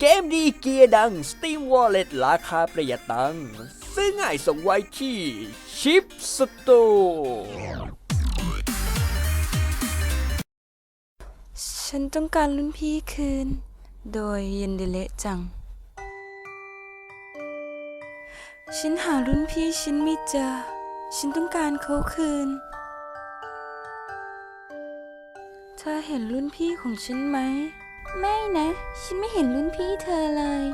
เกมดีเกียร์ดัง Steam Wallet ราคาประหยัดตังค์ซื้อง่ายส่งไวที่ชิปสตร์ฉันต้องการรุ่นพี่คืน โดยเย็นเดเละจัง ฉันหารุ่นพี่ฉันไม่เจอ ฉันต้องการเขาคืน เธอเห็นรุ่นพี่ของฉันไหม ไม่นะ ฉันไม่เห็นรุ่นพี่เธอเลย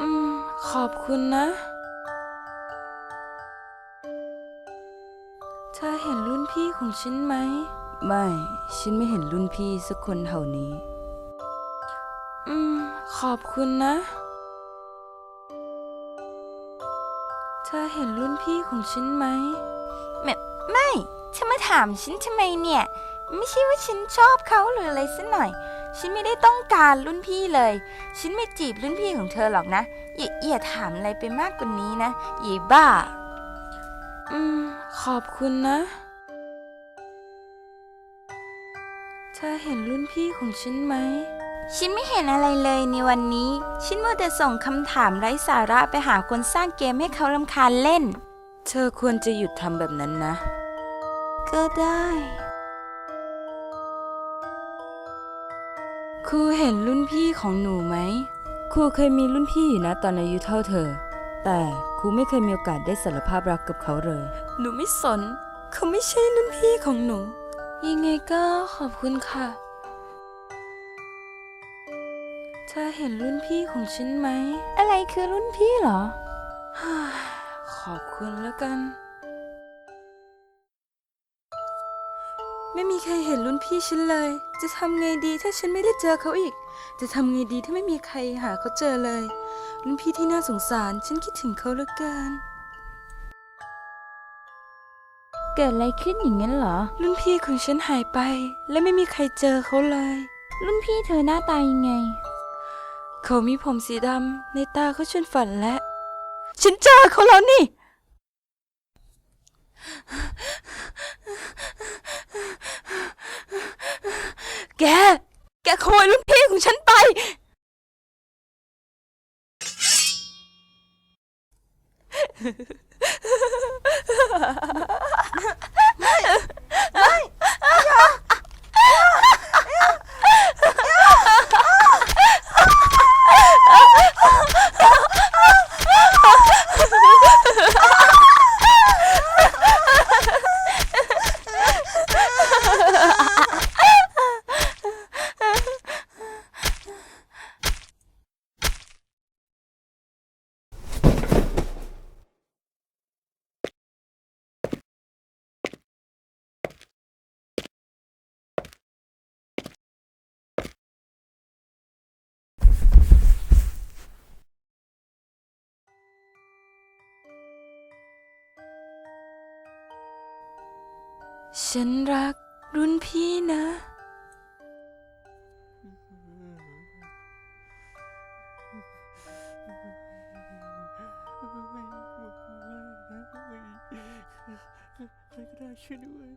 อืม ขอบคุณนะ เธอเห็นรุ่นพี่ของฉันไหม ไม่ ฉันไม่เห็นรุ่นพี่สักคนเท่านี้ อืม ขอบคุณนะ เธอเห็นรุ่นพี่ของฉันไหม ไม่ไม่เธอมาถามฉันทำไมเนี่ย ไม่ใช่ว่าฉันชอบเขาหรืออะไรสักหน่อย ฉันไม่ได้ต้องการรุ่นพี่เลย ฉันไม่จีบรุ่นพี่ของเธอหรอกนะ อย่าอย่าถามอะไรไปมากกว่านี้นะอย่าบ้า อืม ขอบคุณนะ เธอเห็นรุ่นพี่ของฉันไหม ฉันไม่เห็นอะไรเลยในวันนี้ ฉันมัวแต่ส่งคำถามไร้สาระไปหาคนสร้างเกมให้เขาลำคาญเล่น เธอควรจะหยุดทำแบบนั้นนะ ก็ได้ ครูเห็นรุ่นพี่ของหนูไหมครูเคยมีรุ่นพี่อยู่นะตอนอายุเท่าเธอ แต่ครูไม่เคยมีโอกาสได้สารภาพรักกับเขาเลย หนูไม่สน เขาไม่ใช่รุ่นพี่ของหนู ยังไงก็ขอบคุณค่ะ เธอเห็นรุ่นพี่ของฉันไหม อะไรคือรุ่นพี่เหรอ ขอบคุณแล้วกัน ไม่มีใครเห็นรุ่นพี่ฉันเลย จะทำไงดีถ้าฉันไม่ได้เจอเขาอีก จะทำไงดีถ้าไม่มีใครหาเขาเจอเลย รุ่นพี่ที่น่าสงสาร ฉันคิดถึงเขาเหลือเกิน เกิดอะไรขึ้นอย่างนั้นเหรอ รุ่นพี่ของฉันหายไป และไม่มีใครเจอเขาเลย รุ่นพี่เธอหน้าตายังไง เขามีผมสีดำในตาเขาชวนฝันและ ฉันเจอเขาแล้วนี่ แก แกขโมยรุ่นพี่ของฉันไป ฉันรักรุ่นพี่นะ ใครก็ได้ช่วยด้วย